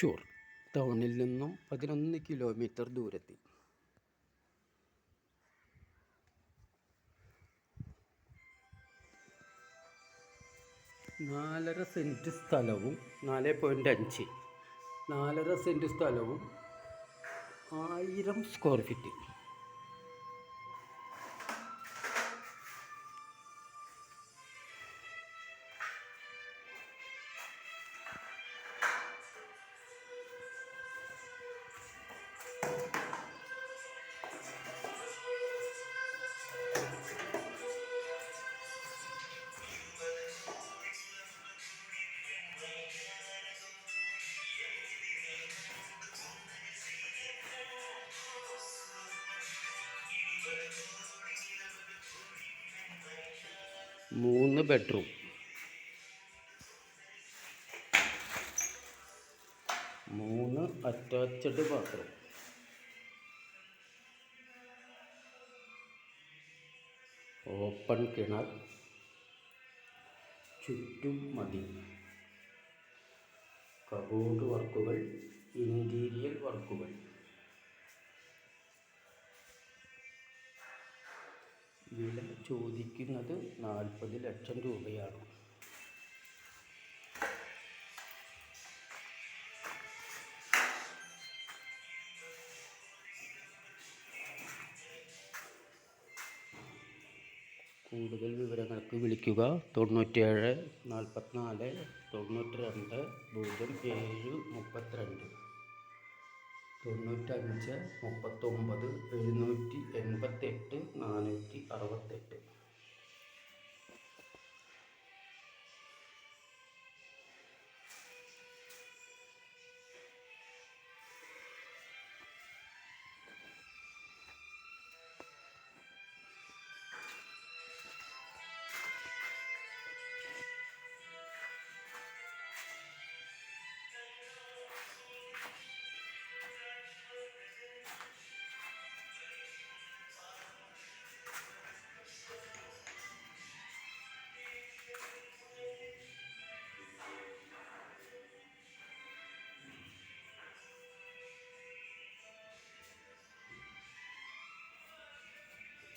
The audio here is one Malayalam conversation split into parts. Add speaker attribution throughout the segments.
Speaker 1: തൃശ്ശൂർ ടൗണിൽ നിന്നും പതിനൊന്ന് കിലോമീറ്റർ ദൂരത്തിൽ. നാലര സെന്റ് സ്ഥലവും നാല് പോയിന്റ് അഞ്ച്. നാലര സെന്റ് സ്ഥലവും ആയിരം സ്ക്വയർ ഫീറ്റ് മൂന്ന് ബെഡ്റൂം മൂന്ന് അറ്റാച്ച്ഡ് ബാത്റൂം ഓപ്പൺ കിണർ ചുറ്റും മതി. കബോർഡ് വർക്കുകൾ ഇന്റീരിയൽ വർക്കുകൾ വില ചോദിക്കുന്നത് നാൽപ്പത് ലക്ഷം രൂപയാണ്. കൂടുതൽ വിവരങ്ങൾക്ക് വിളിക്കുക. തൊണ്ണൂറ്റേഴ് നാൽപ്പത്തിനാല് തൊണ്ണൂറ്റി രണ്ട് പൂജ്യം ഏഴ് മുപ്പത്തിരണ്ട്. തൊണ്ണൂറ്റഞ്ച് മുപ്പത്തൊമ്പത് എഴുന്നൂറ്റി എൺപത്തെട്ട് നാനൂറ്റി അറുപത്തെട്ട്.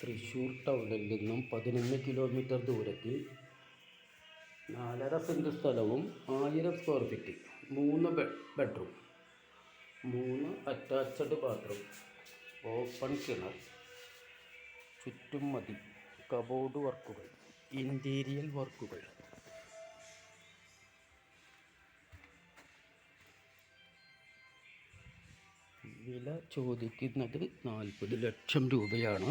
Speaker 1: തൃശ്ശൂർ ടൗണിൽ നിന്നും പതിനൊന്ന് കിലോമീറ്റർ ദൂരത്തിൽ നാലര സെന്റ് സ്ഥലവും ആയിരം സ്ക്വയർ ഫീറ്റ് മൂന്ന് ബെഡ്റൂം മൂന്ന് അറ്റാച്ച്ഡ് ബാത്റൂം ഓപ്പൺ കിണർ ചുറ്റും മതി കബോർഡ് വർക്കുകൾ ഇന്റീരിയൽ വർക്കുകൾ വില ചോദിക്കുന്നത് നാൽപ്പത് ലക്ഷം രൂപയാണ്.